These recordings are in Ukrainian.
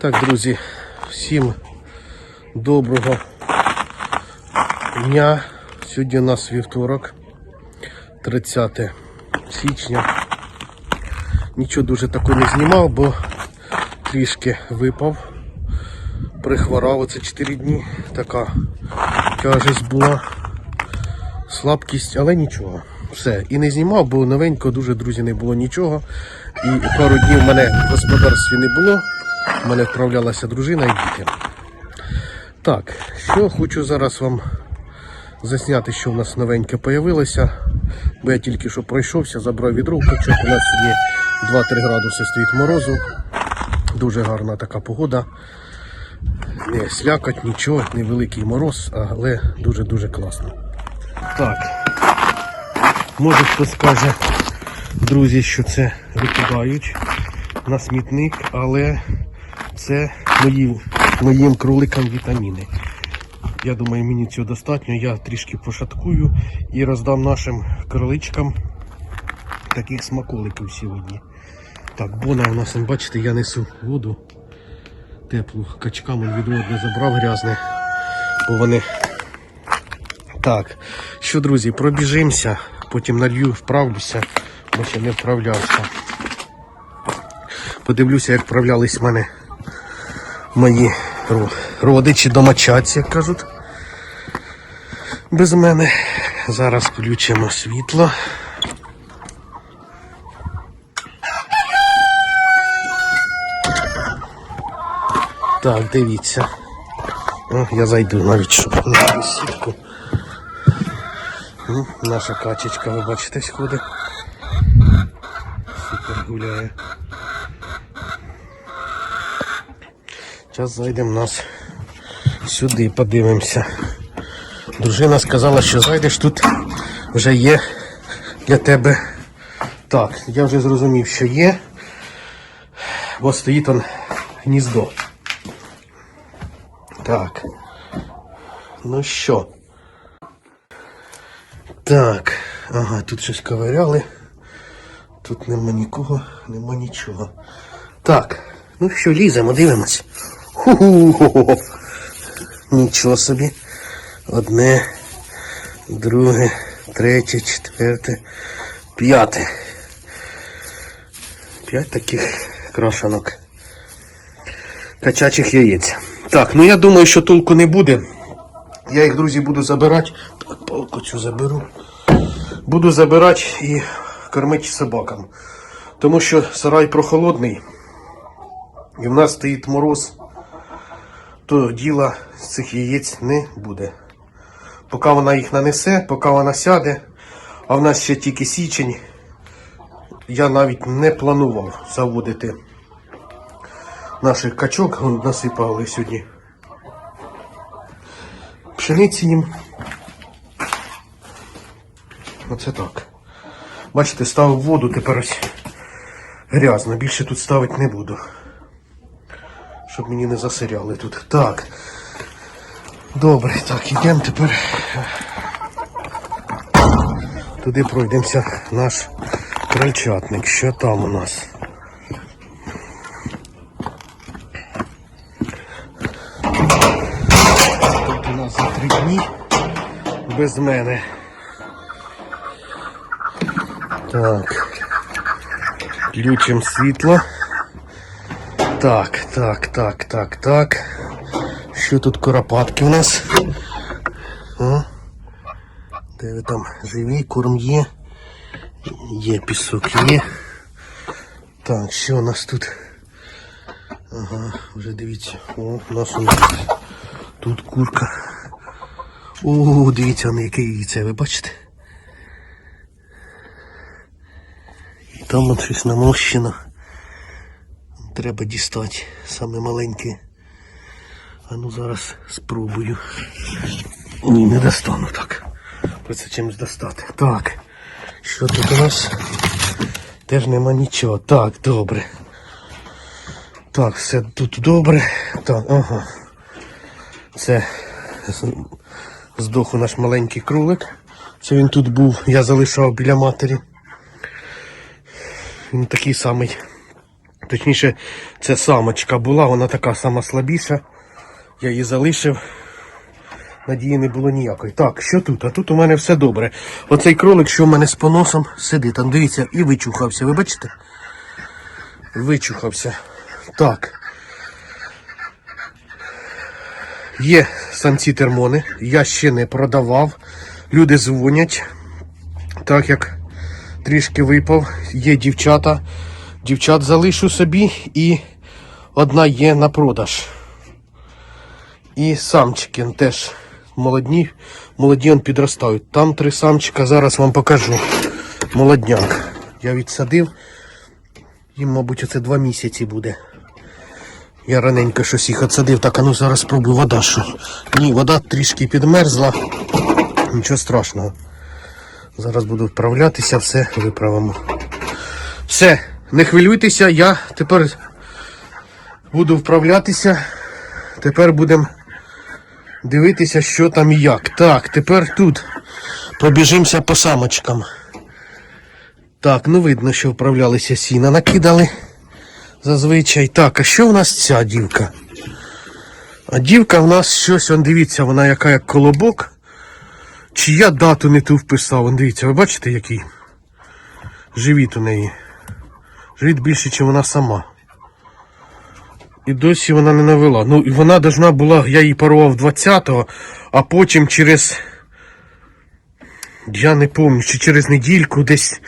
Так, друзі, всім доброго дня. Сьогодні у нас вівторок, 30 січня. Нічого дуже такого не знімав, бо трішки випав. Прихворав оце 4 дні. Така тяжесть була, слабкість, але нічого. Все. І не знімав, бо новенько дуже, друзі, не було нічого. І пару днів в мене в господарстві не було. У мене вправлялася дружина і діти. Так, що хочу зараз вам засняти, що в нас новеньке появилося. Бо я тільки що пройшовся, забрав відро в качок. У нас сьогодні 2-3 градуси стоїть морозу. Дуже гарна така погода. Не слякоть, нічого, невеликий мороз, але дуже-дуже класно. Так. Може хтось скаже, друзі, що це викидають на смітник, але це мої, моїм кроликам вітаміни. Я думаю, мені цього достатньо. Я трішки пошаткую і роздам нашим кроличкам таких смаколиків сьогодні. Так, бона у нас, бачите, я несу воду теплу. Качкам відро одне забрав грязне, бо вони. Так, що, друзі, пробіжимося, потім налью, вправлюся, бо ще не вправлявся. Подивлюся, як вправлялись в мене мої родичі, домочадці, як кажуть. Без мене. Зараз включимо світло. Так, дивіться. О, я зайду навіть, щоб на сітку. Наша качечка, ви бачите, ходить. Супер гуляє. Зараз зайдемо нас сюди, подивимося. Дружина сказала, що зайдеш тут вже є для тебе. Так, я вже зрозумів, що є. Бо стоїть он гніздо. Так. Ну що? Так. Ага, тут щось ковиряли. Тут нема нікого, нема нічого. Так. Ну що, ліземо, дивимось. Ху-ху-ху. Нічого собі. Одне, друге, третє, четверте, п'яте. П'ять таких крашанок. Качачих яєць. Так, ну я думаю, що толку не буде. Я їх, друзі, буду забирати. Так, палку цю заберу. Буду забирати і кормити собакам. Тому що сарай прохолодний. І в нас стоїть мороз, то діла з цих яєць не буде. Поки вона їх нанесе, поки вона сяде, а в нас ще тільки січень, я навіть не планував заводити наших качок, насипали сьогодні. Пшениці їм. Оце так. Бачите, ставив воду, тепер ось грязно. Більше тут ставити не буду. Щоб мені не засиряли тут. Так. Добре, так, ідемо тепер. Туди пройдемося наш крольчатник. Що там у нас? Тут у нас за три дні без мене. Так. Включимо світло. Так, так, так, так, так. Що тут коропатки у нас? О, де ви там живі, корм є. Є пісок є. Так, що у нас тут? Ага, вже дивіться. О, у нас у нас тут курка. О, дивіться, на яке яйце, ви бачите? І там от щось намощено. Треба дістати саме маленьке. А ну зараз спробую. Ні, не достану так. Придеться чимось достати. Так. Що тут у нас? Теж нема нічого. Так, добре. Так, все тут добре. Так, ага. Це з- здох у наш маленький кролик. Це він тут був, я залишав біля матері. Він такий самий Точніше, це самочка була, вона така сама слабіша. Я її залишив. Надії не було ніякої. Так, що тут? А тут у мене все добре. Оцей кролик, що в мене з поносом, сидить там, дивіться, і вичухався. Ви бачите? Вичухався. Так. Є самці термони, я ще не продавав. Люди дзвонять, так як трішки випав. Є дівчата. Дівчат залишу собі і одна є на продаж. І самчики теж молодні, молоді он підростають. Там три самчика, зараз вам покажу. Молодняк. Я відсадив. Їм, мабуть, оце два місяці буде. Я раненько щось їх отсадив, так а ну зараз спробую вода що. Ні, вода трішки підмерзла. Нічого страшного. Зараз буду вправлятися, все виправимо. Все, не хвилюйтеся, я тепер буду вправлятися. Тепер будемо дивитися, що там і як. Так, тепер тут пробіжимося по самочкам. Так, ну видно, що вправлялися сіна, накидали зазвичай. Так, а що в нас ця дівка? А дівка в нас щось, он дивіться, вона яка як колобок. Чи я дату не ту вписав? Он дивіться, ви бачите, який живіт у неї? Живіт більше, ніж вона сама. І досі вона не навела. Ну, і вона должна була, я її парував 20-го, а потім через. Я не пам'ятаю, чи через недільку десь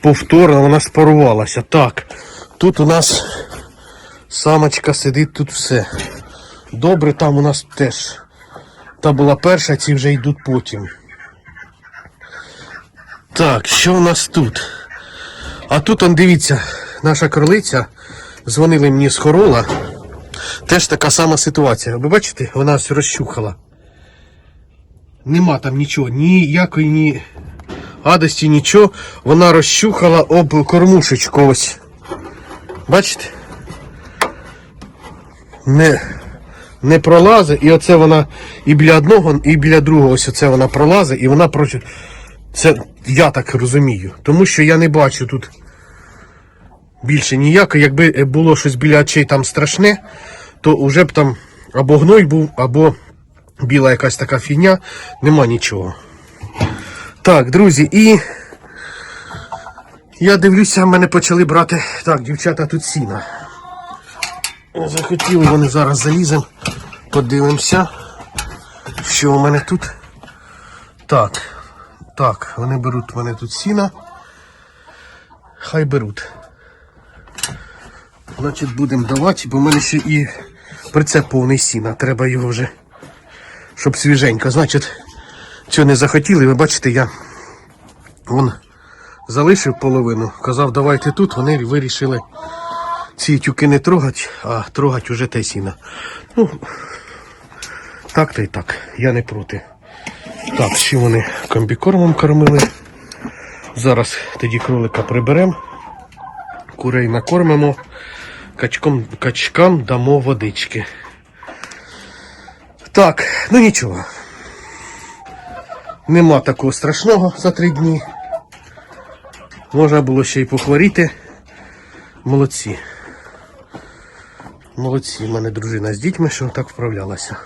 повторно вона спарувалася. Так, тут у нас самочка сидить, тут все. Добре, там у нас теж. Та була перша, ці вже йдуть потім. Так, що у нас тут? А тут, он, дивіться, наша кролиця. Дзвонили мені з хорола. Теж така сама ситуація. Ви бачите, вона все розчухала. Нема там нічого, ніякої ні гадості, нічого. Вона розчухала об кормушечку ось. Бачите? Не, не пролазить. І оце вона і біля одного, і біля другого ось оце вона пролазить, і вона проче. Це я так розумію. Тому що я не бачу тут більше ніяко. Якби було щось біля очей там страшне, то вже б там або гной був, або біла якась така фігня, нема нічого. Так, друзі, і я дивлюся, мене почали брати. Так, дівчата тут сіна. Захотіли вони зараз заліземо. Подивимося, що у мене тут. Так, так, вони беруть в мене тут сіна. Хай беруть. Значить, будемо давати, бо в мене ще і прицеп повний сіна. Треба його вже, щоб свіженько. Значить, цього не захотіли, ви бачите, я вон залишив половину. Казав, давайте тут. Вони вирішили ці тюки не трогати, а трогати уже те сіна. Ну, так то й так, я не проти. Так, ще вони комбікормом кормили. Зараз тоді кролика приберемо, курей накормимо, качком, качкам дамо водички. Так, ну нічого. Нема такого страшного за три дні. Можна було ще й похворіти. Молодці. Молодці, в мене дружина з дітьми, що так вправлялася.